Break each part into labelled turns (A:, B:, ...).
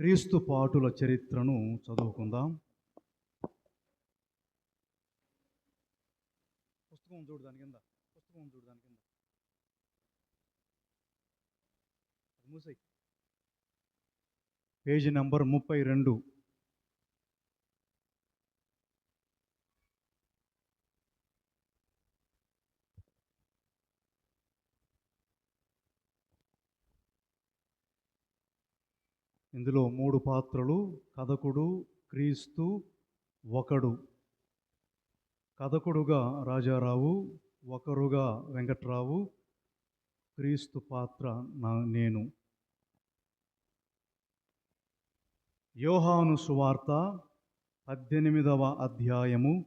A: క్రీస్తు పాటుల చరిత్రను చదువుకుందాం. పుస్తకం చూడు దాని కింద పుస్తకం చూడు దాని కింద. మూసై పేజీ నెంబర్ ముప్పై రెండు. ఇందులో మూడు పాత్రలు కథకుడు క్రీస్తు ఒకడు. కథకుడుగా రాజారావు ఒకరుగా వెంకట్రావు క్రీస్తు పాత్ర నా నేను. యోహాను సువార్త పద్దెనిమిదవ అధ్యాయము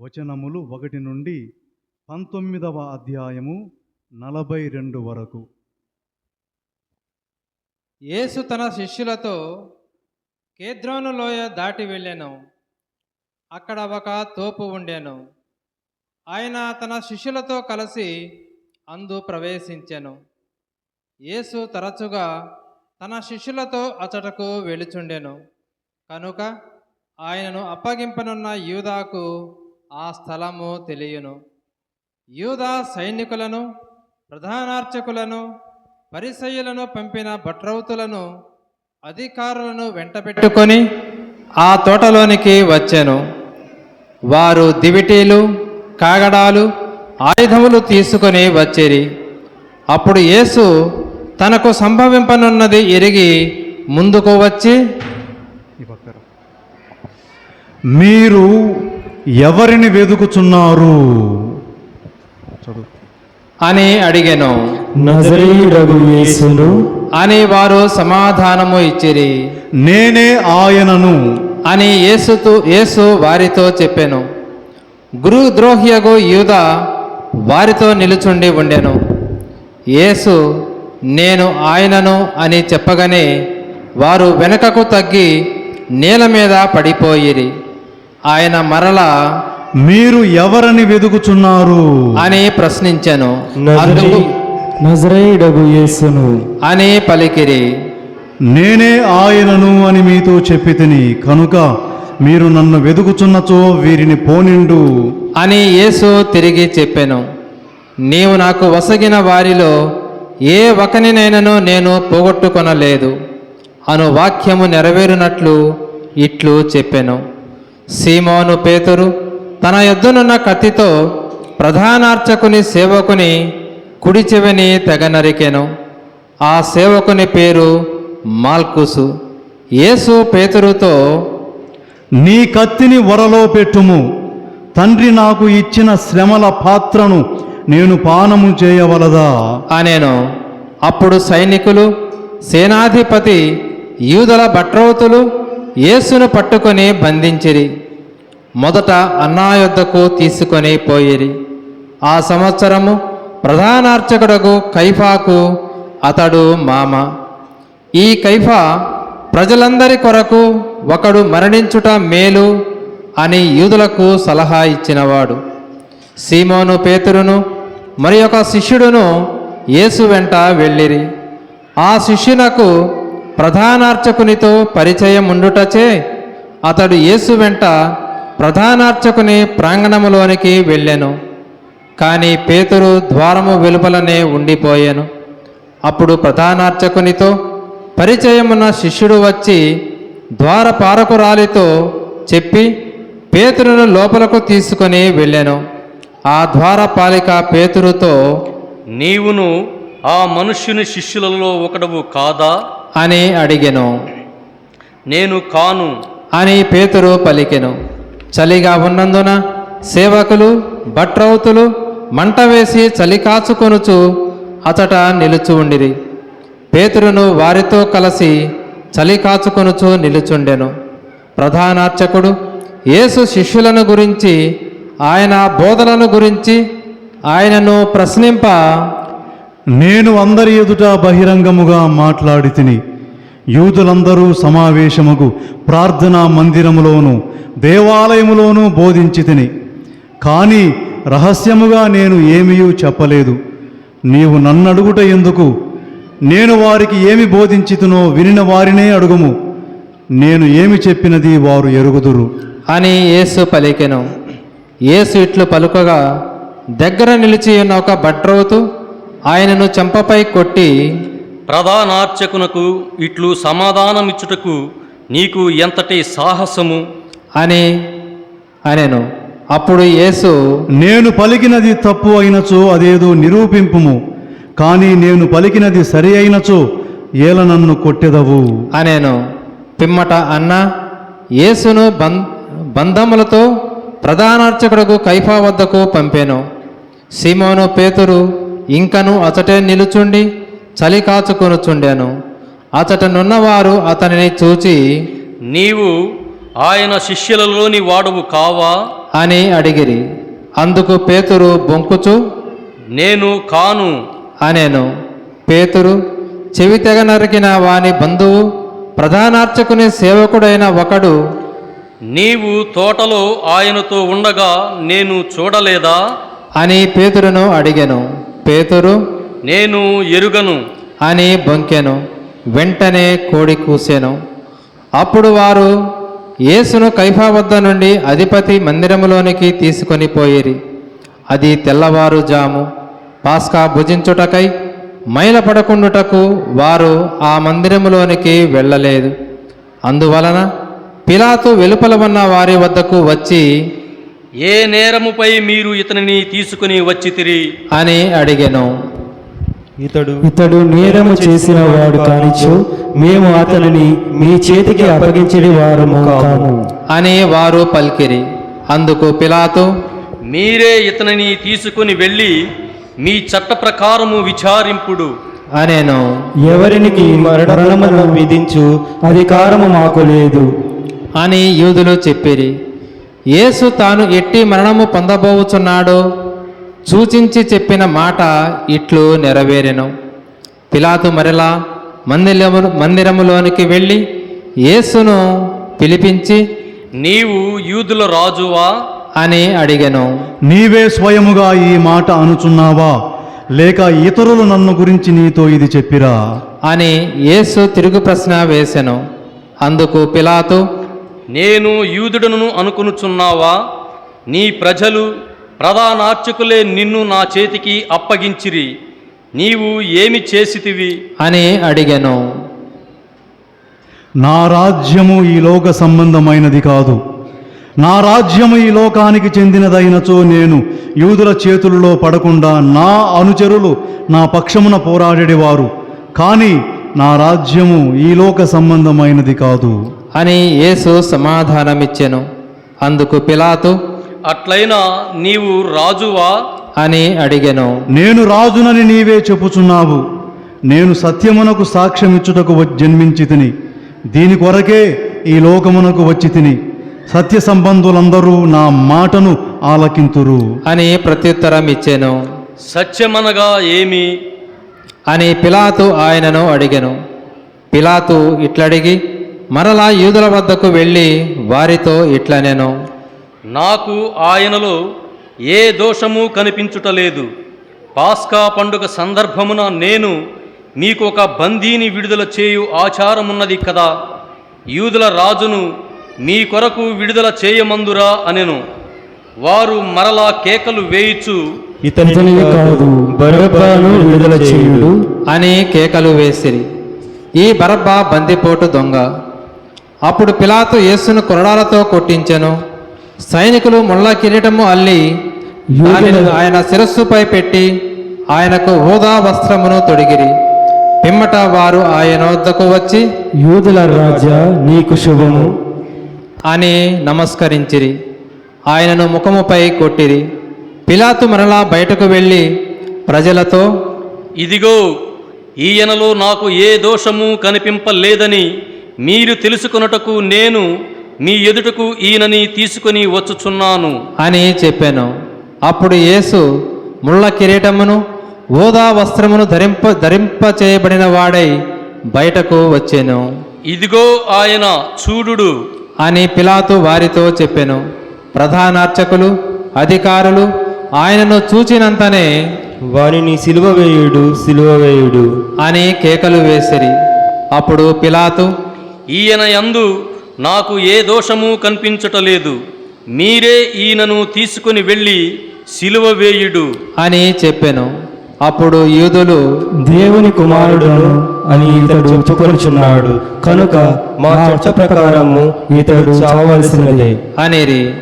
A: వచనములు ఒకటి నుండి పంతొమ్మిదవ అధ్యాయము నలభై రెండు వరకు.
B: యేసు తన శిష్యులతో కేద్రోను లోయ దాటి వెళ్ళాను. అక్కడ ఒక తోపు ఉండాను. ఆయన తన శిష్యులతో కలిసి అందు ప్రవేశించెను. యేసు తరచుగా తన శిష్యులతో అచటకు వెళుచుండెను కనుక ఆయనను అప్పగింపనున్న యూదాకు ఆ స్థలము తెలియను. యూదా సైనికులను ప్రధానార్చకులను పరిసయ్యులను పంపిన భట్రౌతులను అధికారులను వెంటబెట్టుకొని ఆ తోటలోనికి వచ్చాను. వారు దివిటీలు కాగడాలు ఆయుధములు తీసుకొని వచ్చిరి. అప్పుడు యేసు తనకు సంభవింపనున్నది ఎరిగి ముందుకు వచ్చి
A: మీరు ఎవరిని వెదుకుచున్నారు?
B: అని అడిగాను.
C: నజరీయుడగు యేసును
B: అని వారు సమాధానము ఇచ్చిరి.
A: నేనే ఆయనను
B: అని యేసుతో యేసు వారితో చెప్పాను. గురు ద్రోహియగు యూద వారితో నిలుచుండి ఉండెను. యేసు నేను ఆయనను అని చెప్పగానే వారు వెనుకకు తగ్గి నేల మీద పడిపోయిరి. ఆయన మరలా
A: మీరు ఎవరిని వెదుకుచున్నారు?
B: అని ప్రశ్నించాను. అందుకు
C: నజరేయుడగు యేసును.
B: అని పలికిరి.
A: నేనే ఆయనను అని మీతో చెప్పి తిని కనుక మీరు నన్ను వెదుకుచున్నచో వీరిని పోనిండు.
B: అని యేసు తిరిగి చెప్పాను. నీవు నాకు వసగిన వారిలో ఏ ఒకనినైనను నేను పోగొట్టుకొనలేదు. అను వాక్యము నెరవేరునట్లు ఇట్లు చెప్పాను. సీమోను పేతురు తన యొద్దనున్న కత్తితో ప్రధానార్చకుని సేవకుని కుడి చెవిని తెగ నరికెను. ఆ సేవకుని పేరు మాల్కుసు. యేసు పేతురుతో
A: నీ కత్తిని వరలో పెట్టుము. తండ్రి నాకు ఇచ్చిన శ్రమల పాత్రను నేను పానము చేయవలదా?
B: అనేను. అప్పుడు సైనికులు సేనాధిపతి యూదల భట్రౌతులు యేసును పట్టుకొని బంధించిరి. మొదట అన్నా యొద్దకు తీసుకొని పోయిరి. ఆ సంవత్సరము ప్రధానార్చకుడకు కైఫాకు అతడు మామ. ఈ కైఫా ప్రజలందరి కొరకు ఒకడు మరణించుట మేలు అని యూదులకు సలహా ఇచ్చినవాడు. సీమోను పేతురును మరి ఒక శిష్యుడును యేసు వెంట వెళ్ళిరి. ఆ శిష్యునకు ప్రధానార్చకునితో పరిచయం ఉండుటచే అతడు యేసు వెంట ప్రధానార్చకుని ప్రాంగణములోనికి వెళ్ళెను. కానీ పేతురు ద్వారము వెలుపలనే ఉండిపోయాను. అప్పుడు ప్రధానార్చకునితో పరిచయమున్న శిష్యుడు వచ్చి ద్వారపారకురాలితో చెప్పి పేతురును లోపలకు తీసుకొని వెళ్ళాను. ఆ ద్వారపాలిక పేతురుతో
D: నీవును ఆ మనుష్యుని శిష్యులలో ఒకడవు కాదా?
B: అని అడిగెను.
D: నేను కాను.
B: అని పేతురు పలికెను. చలిగా ఉన్నందున సేవకులు భట్రౌతులు మంట వేసి చలికాచుకొనుచు అతట నిలుచు ఉండిరి. పేతురును వారితో కలిసి చలికాచుకొనుచు నిలుచుండెను. ప్రధానార్చకుడు యేసు శిష్యులను గురించి ఆయన బోధలను గురించి ఆయనను ప్రశ్నింప
A: నేను అందరి ఎదుట బహిరంగముగా మాట్లాడి తిని యూదులందరూ సమావేశముకు ప్రార్థనా మందిరములోను దేవాలయములోనూ బోధించి తిని కానీ రహస్యముగా నేను ఏమీ చెప్పలేదు. నీవు నన్నడుగుట ఎందుకు? నేను వారికి ఏమి బోధించితునో వినిన వారినే అడుగుము. నేను ఏమి చెప్పినది వారు ఎరుగుదురు.
B: అని యేసు పలికెను. యేసు ఇట్లు పలుకగా దగ్గర నిలిచి ఉన్న ఒక భట్రవుతు ఆయనను చెంపపై కొట్టి
D: ప్రధానార్చకునకు ఇట్లు సమాధానమిచ్చుటకు నీకు ఎంతటి సాహసము?
B: అని అనెను. అప్పుడు యేసు
A: నేను పలికినది తప్పు అయినచో అదేదో నిరూపింపుము కానీ నేను పలికినది సరి అయినచో ఏల నన్ను కొట్టెదవు.
B: అనేను పిమ్మట అన్న యేసును బం బంధములతో ప్రధానార్చకుడుకు కైఫా వద్దకు పంపాను. సీమోను పేతురు ఇంకను అచటే నిలుచుండి చలి కాచుకొనుచుండెను. అచటనున్నవారు అతనిని చూచి
D: నీవు ఆయన శిష్యులలోని వాడవు కావా?
B: అని అడిగిరి. అందుకు పేతురు బొంకుచు
D: నేను కాను.
B: అనేను. పేతురు చెవి తెగ నరికిన వాని బంధువు ప్రధానార్చకుని సేవకుడైన ఒకడు
D: నీవు తోటలో ఆయనతో ఉండగా నేను చూడలేదా?
B: అని పేతురును అడిగెను. పేతురు
D: నేను ఎరుగను.
B: అని బొంకెను. వెంటనే కోడి కూసెను. అప్పుడు వారు యేసును కైఫా వద్ద నుండి అధిపతి మందిరములోనికి తీసుకొని పోయిరి. అది తెల్లవారుజాము. పాస్కా భుజించుటకై మైలపడకుండుటకు వారు ఆ మందిరములోనికి వెళ్ళలేదు. అందువలన పిలాతు వెలుపల ఉన్న వారి వద్దకు వచ్చి
D: ఏ నేరముపై మీరు ఇతనిని తీసుకుని వచ్చితిరి?
B: అని అడిగెను.
A: ఇతడు
C: ఇతడు నేరము చేసిన వాడు కానిచో మేము అతనిని మీ చేతికి అప్పగించడి వారము కాము.
B: అని వారు పలికిరి. అందుకు పిలాతు
D: మీరే ఇతనిని తీసుకుని వెళ్ళి మీ చట్ట ప్రకారము విచారింపుడు.
B: అనేను
C: ఎవరికి మరణమును విధించు అధికారము మాకు లేదు.
B: అని యూదులు చెప్పిరి. యేసు తాను ఎట్టి మరణము పొందబోచున్నాడో సూచించి చెప్పిన మాట ఇట్లు నెరవేరెను. పిలాతు మరలా మందిరము మందిరములోనికి వెళ్ళి యేసును పిలిపించి
D: నీవు యూదుల రాజువా?
B: అని అడిగెను.
A: నీవే స్వయముగా ఈ మాట అనుచున్నావా? లేక ఇతరులు నన్ను గురించి నీతో ఇది చెప్పిరా?
B: అని యేసు తిరుగు ప్రశ్న వేసెను. అందుకు పిలాతు
D: నేను యూదుడను అనుకొనుచున్నావా? నీ ప్రజలు ప్రధానార్చకులే నిన్ను నా చేతికి అప్పగించిరి. నీవు ఏమి చేసితివి?
B: అని అడిగెను.
A: నా రాజ్యము ఈ లోక సంబంధమైనది కాదు. నా రాజ్యము ఈ లోకానికి చెందినదైనచో నేను యూదుల చేతులలో పడకుండా నా అనుచరులు నా పక్షమున పోరాడేవారు. కానీ నా రాజ్యము ఈ లోక సంబంధమైనది కాదు.
B: అని యేసు సమాధానమిచ్చెను. అందుకు పిలాతు
D: అట్లయినా నీవు రాజువా?
B: అని అడిగెను.
A: నేను రాజునని నీవే చెప్పుచున్నావు. నేను సత్యమునకు సాక్ష్యమిచ్చుటకు జన్మించి తిని దీని కొరకే ఈ లోకమునకు వచ్చి తిని సత్య సంబంధులందరూ నా మాటను ఆలకింతురు.
B: అని ప్రత్యుత్తరం ఇచ్చెను.
D: సత్యమనగా ఏమి?
B: అని పిలాతు ఆయనను అడిగెను. పిలాతు ఇట్లడిగి మరలా యూదుల వద్దకు వెళ్ళి వారితో ఇట్లనెను.
D: నాకు ఆయనలో ఏ దోషము కనిపించుటలేదు పాస్కా పండుగ సందర్భమున నేను మీకు ఒక బందీని విడుదల చేయు ఆచారమున్నది కదా. యూదుల రాజును మీ కొరకు విడుదల చేయమందురా అనెను. వారు మరలా కేకలు వేయిచు
C: ఇతనిని కాదు బరబ్బాను విడుదల చేయుడు.
B: అని కేకలు వేసిరి. ఈ బరబ్బా బందిపోటు దొంగ. అప్పుడు పిలాతు యేసును కొరడాలతో కొట్టించెను. సైనికులు ముళ్ళ కిరీటము అల్లి దానిని ఆయన శిరస్సుపై పెట్టి ఆయనకు హోదా వస్త్రమును తొడిగిరి. పిమ్మట వారు ఆయన వద్దకు వచ్చి
C: యూదుల రాజా నీకు శుభము.
B: అని నమస్కరించిరి. ఆయనను ముఖముపై కొట్టిరి. పిలాతు మరలా బయటకు వెళ్ళి ప్రజలతో
D: ఇదిగో ఈయనలో నాకు ఏ దోషము కనిపింపలేదని మీరు తెలుసుకొనుటకు నేను మీ ఎదుటకు ఈయనని తీసుకొని వచ్చుచున్నాను.
B: అని చెప్పాను. అప్పుడు యేసు ముళ్ళ కిరీటమును ఓదా వస్త్రమును ధరింప ధరింప చేయబడిన వాడై బయటకు వచ్చాను.
D: ఇదిగో ఆయన చూడుడు.
B: అని పిలాతు వారితో చెప్పెను. ప్రధానార్చకులు అధికారులు ఆయనను చూచినంతనే
C: వానిని సిలువ వేయుడు సిలువ వేయుడు.
B: అని కేకలు వేసిరి. అప్పుడు పిలాతు
D: ఈయన యందు నాకు ఏ దోషము కనిపించటలేదు మీరే ఈయనను తీసుకుని వెళ్ళి సిలువ వేయుడు.
B: అని చెప్పెను. అప్పుడు యూదులు
C: దేవుని కుమారుడును అని ఇతడు చెప్పుకొనుచున్నాడు. కనుక మా చట్ట ప్రకారము ఇతడు చావలసినదే.
B: అనిరి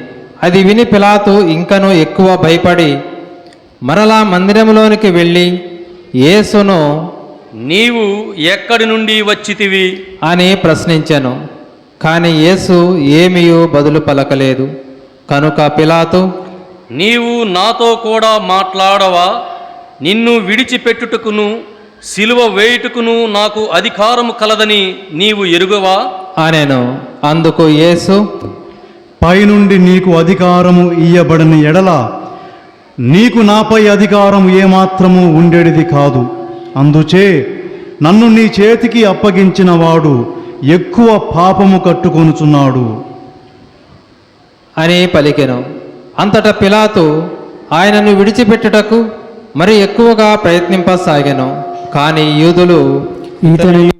B: అది విని పిలాతు ఇంకను ఎక్కువ భయపడి మరలా మందిరంలోనికి వెళ్ళి యేసును
D: నీవు ఎక్కడి నుండి వచ్చితివి?
B: అని ప్రశ్నించెను. కాని యేసు ఏమీయూ బదులు పలకలేదు. కనుక పిలాతు
D: నీవు నాతో కూడా మాట్లాడవా? నిన్ను విడిచిపెట్టుటకును సిలువ వేయుటకును నాకు అధికారము కలదని నీవు ఎరుగవా?
B: అనెను. అందుకు యేసు
A: పైనుండి నీకు అధికారము ఇయ్యబడని ఎడల నీకు నాపై అధికారం ఏమాత్రము ఉండేది కాదు. అందుచే నన్ను నీ చేతికి అప్పగించిన వాడు ఎక్కువ పాపము కట్టుకొనుచున్నాడు.
B: అని పలికెను. అంతటా పిలాతు ఆయనను విడిచిపెట్టుటకు మరి ఎక్కువగా ప్రయత్నింపసాగాను. కానీ యూదులు
C: ఇతని